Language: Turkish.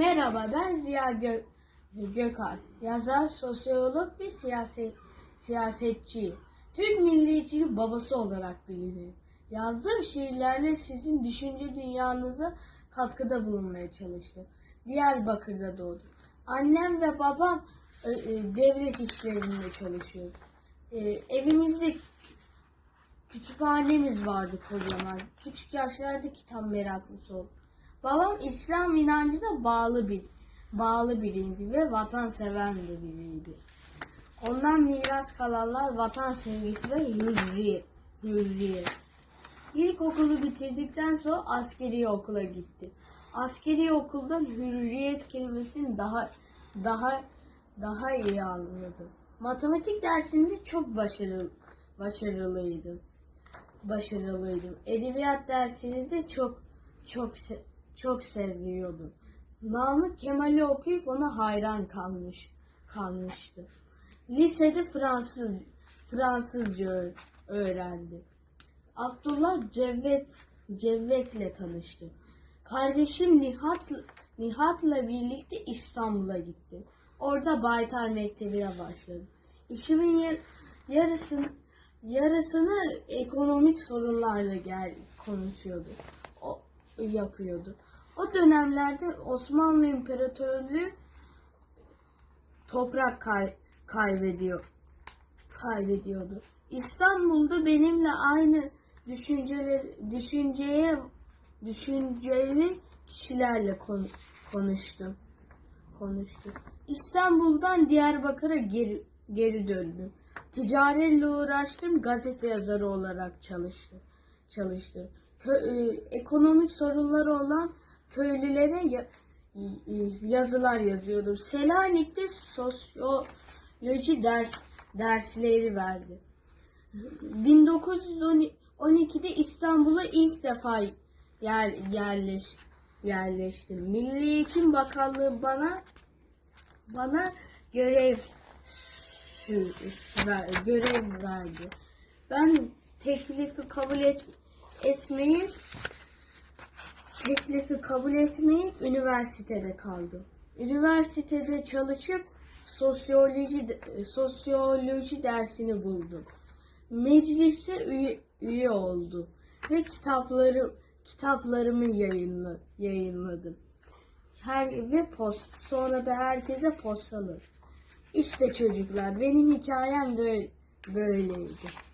Merhaba ben Ziya Gö Gökalp. Yazar, sosyolog ve siyaset siyasetçi. Türk milliyetçiliği babası olarak bilinir. Yazdığım şiirlerle sizin düşünce dünyanıza katkıda bulunmaya çalıştım. Diyarbakır'da doğdum. Annem ve babam e, e, devlet işlerinde çalışıyordu. E, evimizde Kütüphanemiz vardı kocaman. Küçük yaşlarda kitap meraklısı oldu. Babam İslam inancına bağlı bir bağlı biriydi ve vatansever de biriydi. Ondan miras kalanlar vatan sevgisi ve hürriyet. hürriyet. İlkokulu bitirdikten sonra askeri okula gitti. Askeri okuldan hürriyet kelimesini daha daha daha iyi anladım. Matematik dersinde çok başarılı başarılıydım başarılıydım. Edebiyat dersini de çok çok se- çok seviyordum. Namık Kemal'i okuyup ona hayran kalmış kalmıştım. Lisede Fransız Fransızca ö- öğrendim. Abdullah Cevdet Cevdet'le tanıştım. Kardeşim Nihat Nihat'la birlikte İstanbul'a gittim. Orada Baytar Mektebi'ne başladım. İşimin yar- yarısını yarısını ekonomik sorunlarla gel konuşuyordu. O yapıyordu. O dönemlerde Osmanlı İmparatorluğu toprak kay, kaybediyor kaybediyordu. İstanbul'da benimle aynı düşünceler düşünceye düşünceli kişilerle konu- konuştum. Konuştum. İstanbul'dan Diyarbakır'a geri geri döndüm. Ticaretle uğraştım, gazete yazarı olarak çalıştım. Çalıştım. Kö- e, ekonomik sorunları olan köylülere ya- yazılar yazıyordum. Selanik'te sosyoloji ders dersleri verdi. 1912'de İstanbul'a ilk defa yer, yerleş, yerleştim. Milli Eğitim Bakanlığı bana bana görev görev verdi. Ben teklifi kabul et, etmeyip teklifi kabul etmeyip üniversitede kaldım. Üniversitede çalışıp sosyoloji sosyoloji dersini buldum. Meclise üye, üye oldum ve kitapları kitaplarımı yayınla, yayınladım. Her ve post sonra da herkese postaladım. İşte çocuklar benim hikayem böyle, böyleydi.